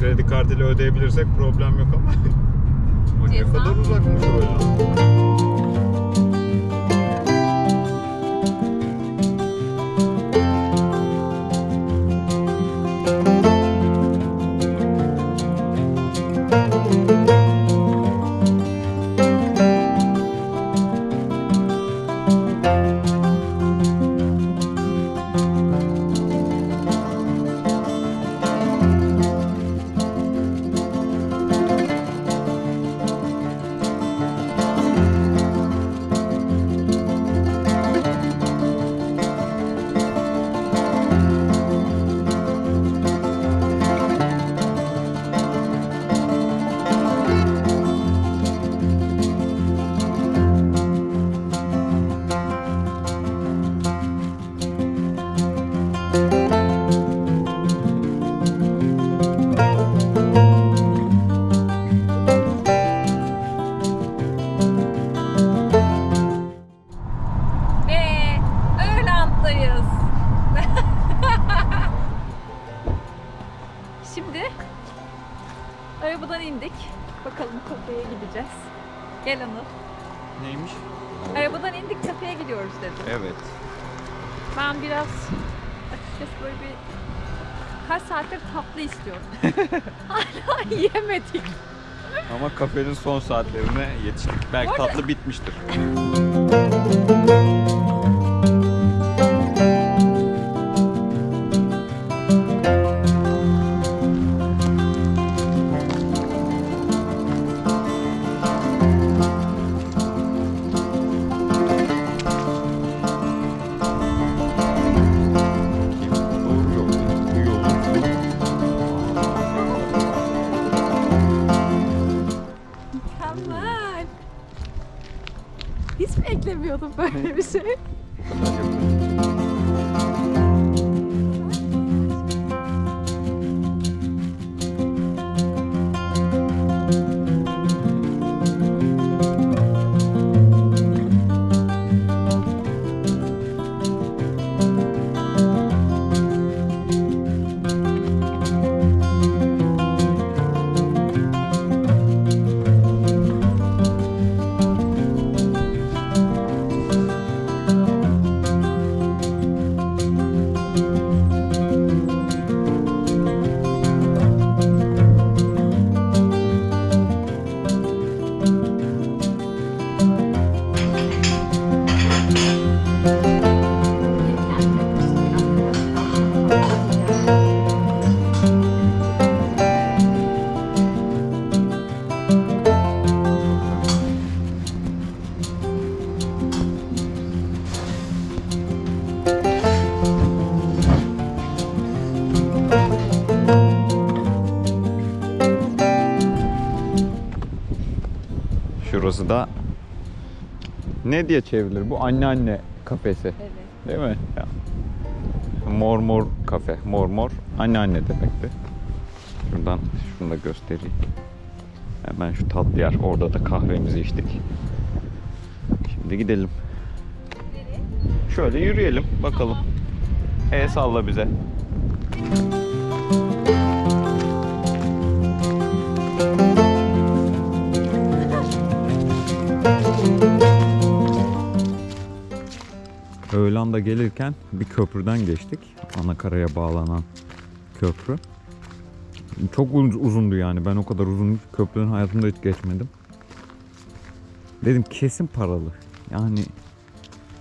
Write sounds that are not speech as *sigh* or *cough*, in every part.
kredi kartıyla ödeyebilirsek problem yok ama. *laughs* o ne kadar uzakmış. Ve biraz açıkçası böyle bir kaç saattir tatlı istiyorum. *laughs* Hala yemedik. Ama kafenin son saatlerine yetiştik. Belki Bu arada- tatlı bitmiştir. *laughs* böyle bir şey. Ne diye çevrilir? Bu anneanne kafesi. Evet. Değil mi? Ya. Mor mor kafe. Mor mor anneanne demekti. Şuradan şunu da göstereyim. Hemen şu tatlı yer. Orada da kahvemizi içtik. Şimdi gidelim. Şöyle yürüyelim bakalım. E salla bize. *laughs* Öğlanda gelirken bir köprüden geçtik. Anakaraya bağlanan köprü. Çok uz- uzundu yani. Ben o kadar uzun köprünün hayatımda hiç geçmedim. Dedim kesin paralı. Yani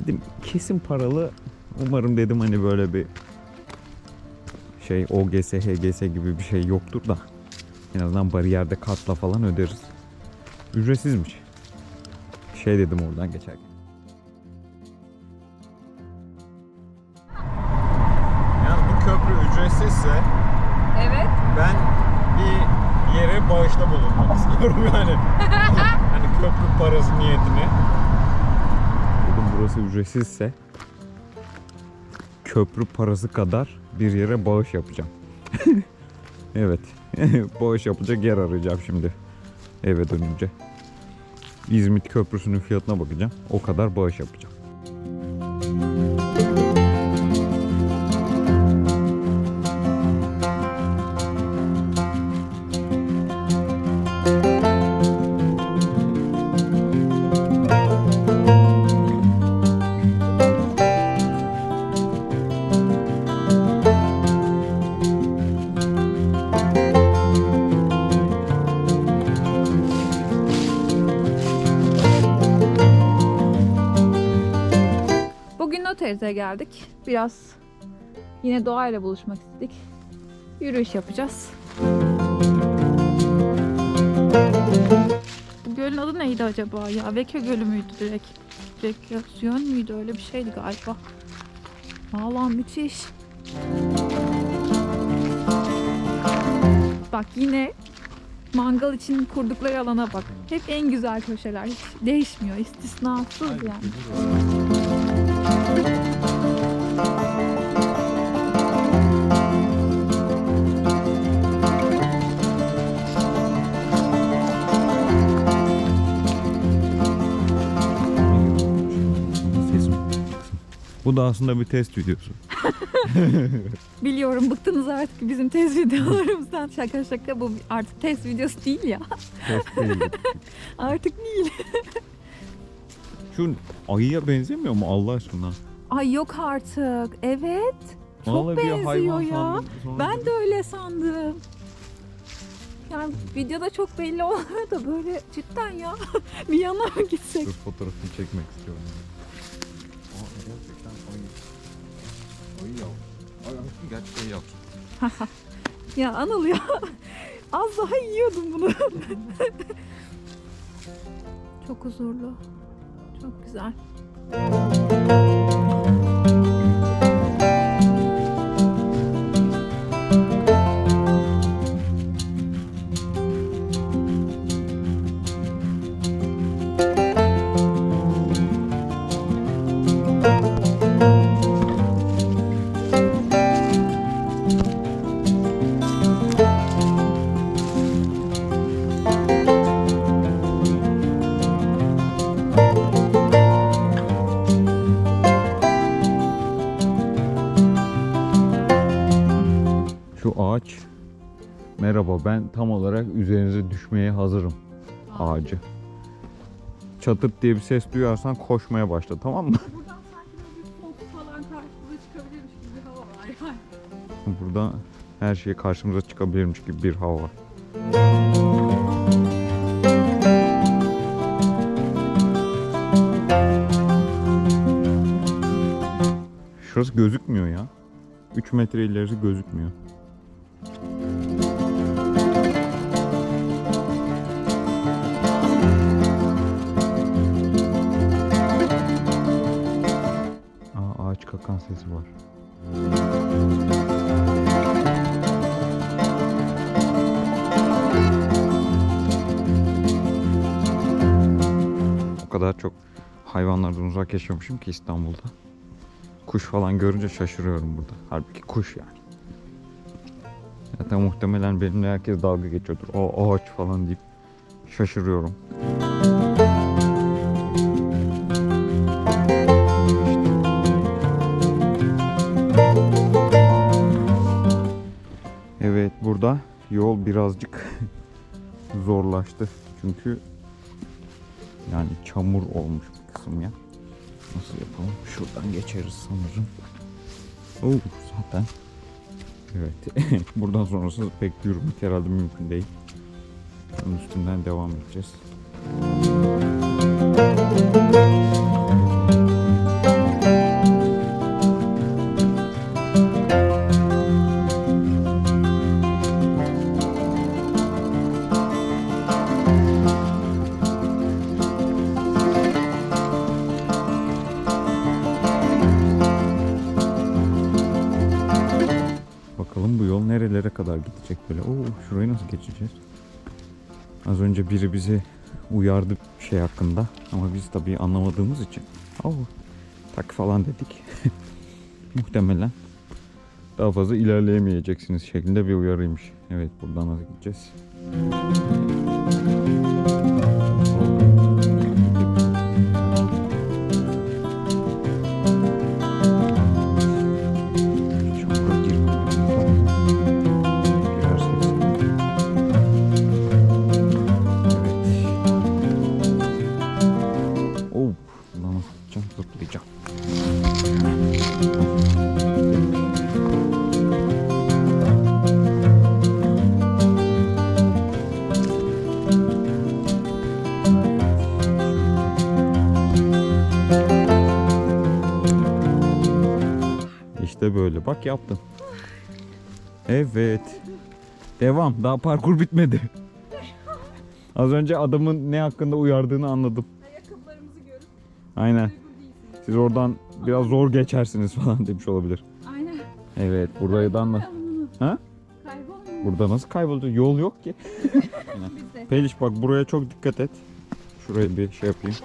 dedim kesin paralı. Umarım dedim hani böyle bir şey OGS, HGS gibi bir şey yoktur da en azından bariyerde kartla falan öderiz. Ücretsizmiş. Şey dedim oradan geçerken. İstiyorum yani. hani köprü parası niyetine. Dedim burası ücretsizse köprü parası kadar bir yere bağış yapacağım. *laughs* evet. *laughs* bağış yapacak yer arayacağım şimdi. Eve dönünce. İzmit Köprüsü'nün fiyatına bakacağım. O kadar bağış yapacağım. Noteriz'e geldik. Biraz yine doğayla buluşmak istedik. Yürüyüş yapacağız. Bu gölün adı neydi acaba ya? Veke Gölü müydü direkt? Rekreasyon müydü? Öyle bir şeydi galiba. Vallahi müthiş. Bak yine mangal için kurdukları alana bak. Hep en güzel köşeler. Hiç değişmiyor. istisnasız yani. Bu da aslında bir test videosu. *laughs* Biliyorum bıktınız artık bizim test videolarımızdan. Şaka şaka bu artık test videosu değil ya. Test değil. *laughs* Artık değil. Şu ayıya benzemiyor mu Allah aşkına? Ay yok artık. Evet. Çok Vallahi bir benziyor hayvan ya. sandım. Sonra Ben de öyle sandım. Yani videoda çok belli olmuyor da böyle cidden ya. *laughs* bir yana mı gitsek? Dur fotoğrafını çekmek istiyorum. Aa gerçekten ayı. Ayı yav. Ay aşkım gerçekten yav. Ya Anıl ya. *laughs* Az daha yiyordum bunu. *laughs* çok huzurlu. Çok güzel. Düşmeye hazırım ağacı. Çatırt diye bir ses duyarsan koşmaya başla tamam mı? Buradan sanki böyle bir soğuk falan karşımıza çıkabilirmiş gibi bir hava var yani. Burada her şey karşımıza çıkabilirmiş gibi bir hava var. Şurası gözükmüyor ya. 3 metre ilerisi gözükmüyor. Kakan sesi var. O kadar çok hayvanlardan uzak yaşamışım ki İstanbul'da. Kuş falan görünce şaşırıyorum burada. Halbuki kuş yani. Zaten muhtemelen benimle herkes dalga geçiyordur. O ağaç falan deyip şaşırıyorum. Yol birazcık *laughs* zorlaştı. Çünkü yani çamur olmuş bir kısım ya. Nasıl yapalım? Şuradan geçeriz sanırım. Oo zaten. Evet. *laughs* Buradan sonrası pek yürümek herhalde mümkün değil. Bunun üstünden devam edeceğiz. Bakalım uyardı şey hakkında ama biz tabii anlamadığımız için. Oo tak falan dedik. *laughs* Muhtemelen daha fazla ilerleyemeyeceksiniz şeklinde bir uyarıymış. Evet buradan nasıl gideceğiz? Bak yaptın. Evet. Devam. Daha parkur bitmedi. Az önce adamın ne hakkında uyardığını anladım. Ayakkabılarımızı görüp Aynen. Siz oradan biraz zor geçersiniz falan demiş olabilir. Aynen. Evet. Burayı da. Ha? Kaybolmuyor. Burada nasıl kayboldu? Yol yok ki. *laughs* Peliş bak buraya çok dikkat et. Şuraya bir şey yapayım.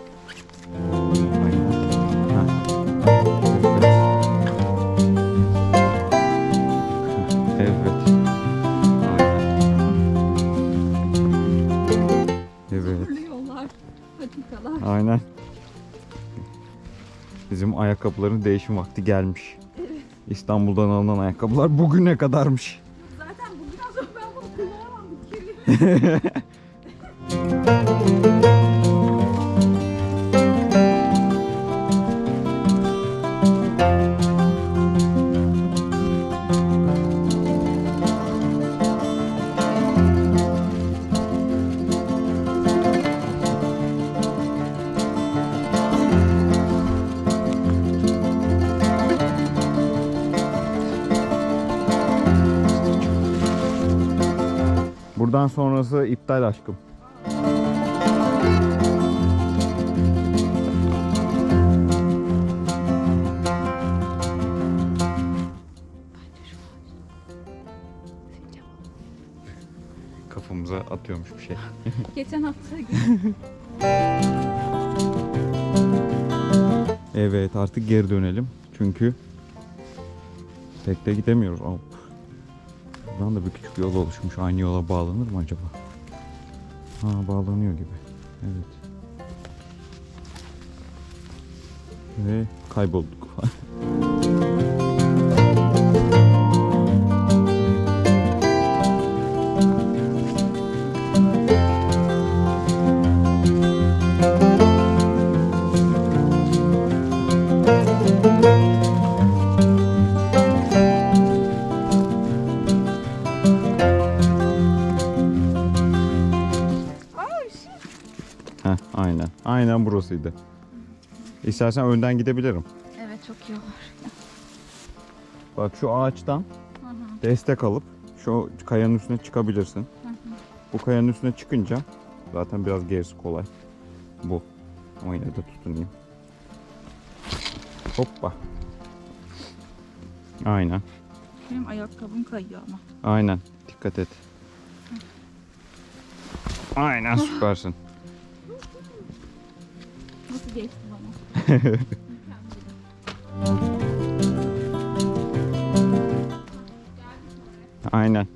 Patikalar. Aynen. Bizim ayakkabıların değişim vakti gelmiş. İstanbul'dan alınan ayakkabılar bugüne kadarmış. Zaten bu biraz sonra ben bunu kullanamam. Kirli. *laughs* Buradan sonrası iptal aşkım. Kafamıza atıyormuş bir şey. *laughs* Geçen hafta. Evet artık geri dönelim. Çünkü pek de gidemiyoruz. Buradan da bir küçük yol oluşmuş. Aynı yola bağlanır mı acaba? Ha bağlanıyor gibi. Evet. Ve kaybolduk. Heh, aynen. Burasıydı. İstersen önden gidebilirim. Evet çok iyi olur. Bak şu ağaçtan Hı hı. destek alıp şu kayanın üstüne çıkabilirsin. Hı hı. Bu kayanın üstüne çıkınca zaten biraz gerisi kolay. Bu. Ama yine de tutunayım. Hoppa. Aynen. Benim ayakkabım kayıyor ama. Aynen. Dikkat et. Aynen süpersin. Geçti bana? *laughs* Aynen.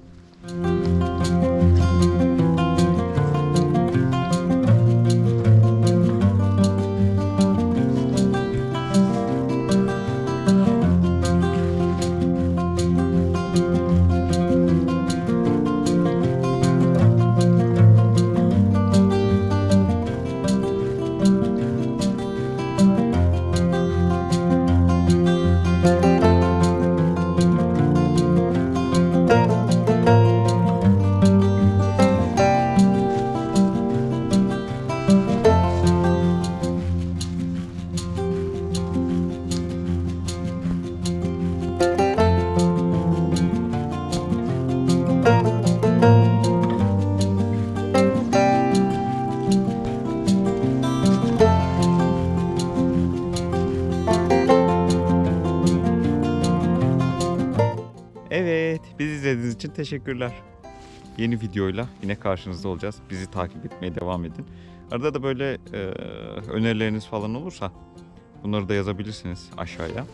İzlediğiniz için teşekkürler. Yeni videoyla yine karşınızda olacağız. Bizi takip etmeye devam edin. Arada da böyle e, önerileriniz falan olursa bunları da yazabilirsiniz aşağıya.